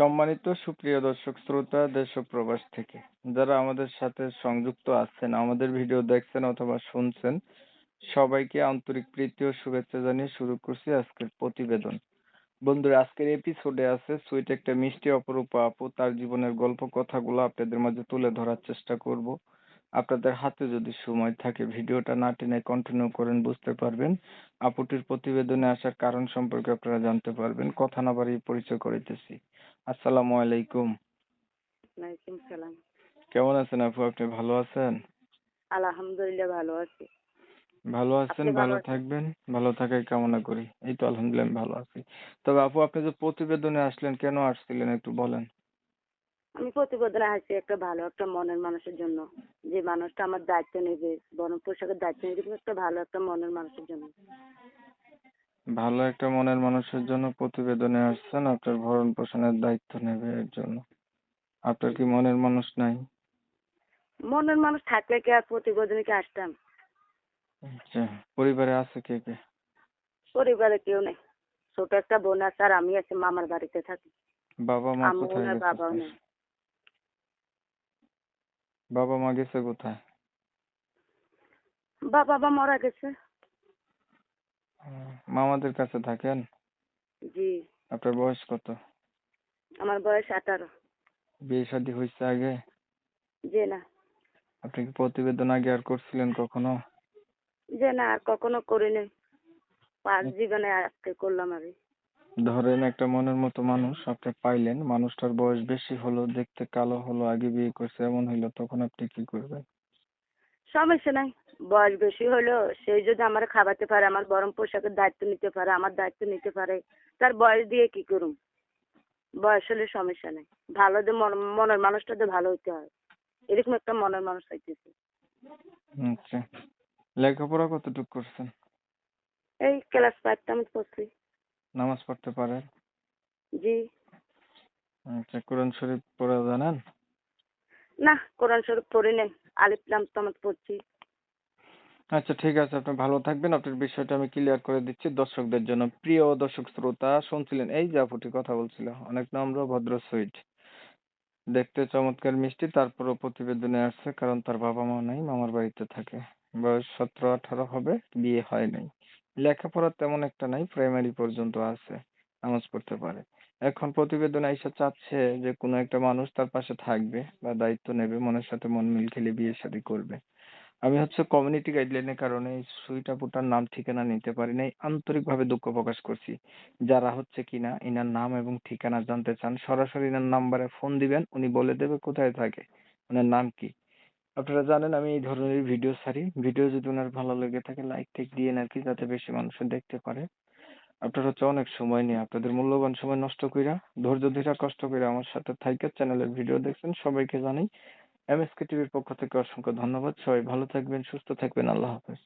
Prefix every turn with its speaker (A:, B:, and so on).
A: সম্মানিত সুপ্রিয় দর্শক শ্রোতা, দেশ ও প্রবাস থেকে, যারা আমাদের সাথে সংযুক্ত আছেন, আমাদের ভিডিও দেখছেন অথবা শুনছেন, সবাইকে আন্তরিক প্রীতি ও শুভেচ্ছা জানিয়ে শুরু করছি আজকের প্রতিবেদন। বন্ধুরা, আজকের এপিসোডে আছে সুইট একটা মিষ্টি অপরূপা আপু, তার জীবনের গল্প কথাগুলো আপনাদের মাঝে তুলে ধরার চেষ্টা করব। আপনাদের হাতে যদি সময় থাকে ভিডিওটা না টেনে কন্টিনিউ করেন বুঝতে পারবেন। আপুটির প্রতিবেদনে আসার কারণ সম্পর্কে আপনারা জানতে পারবেন। কথা না বাড়িয়ে পরিচয় করিতেছি। আসসালামু আলাইকুম।
B: ওয়ালাইকুম সালাম।
A: কেমন আছেন আপু? আপনি ভালো আছেন?
B: আলহামদুলিল্লাহ ভালো আছি।
A: ভালো আছেন?
B: ভালো
A: থাকবেন? ভালো থাকাই কামনা করি। এই তো আলহামদুলিল্লাহ আমি ভালো আছি। তবে আপু আপনি যে প্রতিবেদনে আসলেন কেন আসছিলেন একটু বলেন?
B: আমি প্রতিবেদনে আসছি একটা ভালো একটা মনের মানুষের জন্য। যে মানুষটা আমার দায়িত্ব নেবে বরং পোশাকের দায়িত্ব নেবে একটা ভালো একটা মনের মানুষের জন্য।
A: ভালো একটা মনের মানুষের জন্য প্রতিবেদনে আসছেন আপনার ভরণ পোষণের দায়িত্ব নেবে এর জন্য। আপনার কি মনের মানুষ নাই?
B: মনের মানুষ থাকলে কি আর প্রতিবেদনে কি আসতাম?
A: আচ্ছা পরিবারে আছে কে কে?
B: পরিবারে কেউ নেই। ছোট একটা বোন আছে আর আমি আছি মামার বাড়িতে থাকি।
A: বাবা মা কোথায়
B: বাবাও নেই।
A: বাবা মা গেছে কোথায়?
B: বাবা বা মারা গেছে।
A: মামাদের কাছে থাকেন?
B: জি।
A: আপনার বয়স কত?
B: আমার বয়স আঠারো।
A: বিয়ে শাদী হয়েছে আগে?
B: যে না।
A: আপনি কি প্রতিবেদন আগে আর করছিলেন কখনো?
B: যে না আর কখনো করিনি। পাঁচ জীবনে আজকে করলাম আমি।
A: ধরেন একটা মনের মতো মানুষ আপনি পাইলেন মানুষটার বয়স বেশি হলো দেখতে কালো হলো আগে বিয়ে করছে এমন হইল তখন আপনি কি করবেন?
B: সমস্যা নাই বয়স বেশি হলেও সেই যদি আমার খাওয়াতে পারে আমার গরম পোশাকের দায়িত্ব নিতে পারে আমার দায়িত্ব নিতে পারে তার বয়স দিয়ে কি করুম? বয়স হলে সমস্যা নেই ভালো যে মন- মনের মানুষটা তো ভালো হইতে হয় এরকম একটা মনের মানুষ হইতেছে।
A: আচ্ছা লেখাপড়া কতটুকু করছেন?
B: এই ক্লাস ফাইভটা আমি পড়ছি।
A: নামাজ পড়তে পারেন।
B: জি।
A: আচ্ছা কোরআন শরীফ পড়া জানেন?
B: না কোরআন শরীফ পড়ি নাই। আলিফ লাম তামাজ পড়ছি।
A: আচ্ছা ঠিক আছে আপনি ভালো থাকবেন। আপনার বিষয়টা আমি ক্লিয়ার করে দিচ্ছি দর্শকদের জন্য। প্রিয় দর্শক শ্রোতা শুনছিলেন এই আপুটি কথা বলছিল অনেক নম্র ভদ্র সুইট। দেখতে চমৎকার মিষ্টি তারপরও প্রতিবেদনে আসছে কারণ তার বাবা মা নাই মামার বাড়িতে থাকে। বয়স সতেরো আঠারো হবে বিয়ে হয় নাই। লেখাপড়া তেমন একটা নাই প্রাইমারি পর্যন্ত আছে, নামাজ পড়তে পারে। এখন প্রতিবেদনে আইসা চাচ্ছে যে কোনো একটা মানুষ তার পাশে থাকবে বা দায়িত্ব নেবে, মনের সাথে মন মিল খেলে বিয়ে শাদী করবে। আমি হচ্ছে কমিউনিটি গাইডলাইনের কারণে সুইট নাম ঠিকানা নিতে পারি নাই, আন্তরিকভাবে দুঃখ প্রকাশ করছি। যারা হচ্ছে কিনা ইনার নাম এবং ঠিকানা জানতে চান, সরাসরি ইনার নাম্বারে ফোন দিবেন, উনি বলে দেবে কোথায় থাকে। ওনার নাম কি? আপনারা জানেন আমি এই ধরনের ভিডিও ছাড়ি। ভিডিও যদি ওনার ভালো লেগে থাকে লাইক টাইক দিয়ে আর কি যাতে বেশি মানুষ দেখতে পারে। আপনারা হচ্ছে অনেক সময় নিয়ে, আপনাদের মূল্যবান সময় নষ্ট কইরা, ধৈর্য ধীরা কষ্ট করে আমার সাথে থাইকে চ্যানেলের ভিডিও দেখছেন, সবাইকে জানাই। এমএসকে টিভির পক্ষ থেকে অসংখ্য ধন্যবাদ। সবাই ভালো থাকবেন, সুস্থ থাকবেন। আল্লাহ হাফেজ।